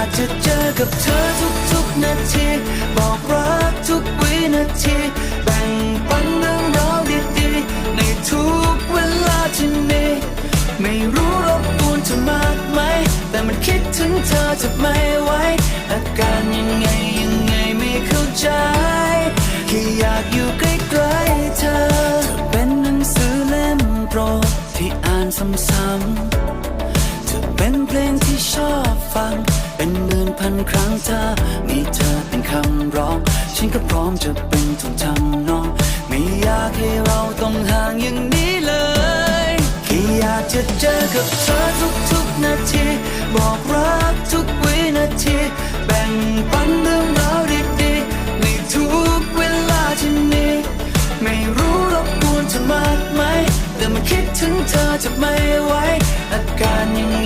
ากจะเจอกับเธอทุกๆนาที บอกรักทุกวินาที แบ่งปันเรื่องราวดีๆ ในทุกเวลาที่มีไม่รู้รบกวนเธอมากไหม แต่มันคิดถึงเธอจะไม่ไหวอาการยังไงยังไงไม่เข้าใจแค่อยากอยู่ใกล้ๆเธอเธอเป็นหนังสือเล่มโปรดที่อ่านซ้ำๆเธอเป็นเพลงที่ชอบฟัง พันครั้งเธอ มีเธอเป็นคำร้อง ฉันก็พร้อมจะเป็นทุนทำนอง ไม่อยากให้เราต้องห่างอย่างนี้เลยแค่อยากจะเจอกับเธอทุกๆนาที บอกรักทุกวินาที แบ่งปันเรื่องราวดีๆในทุกเวลาที่มีไม่รู้รบกวนเธอมากไหม แต่มันคิดถึงเธอจะไม่ไหวอาการยัง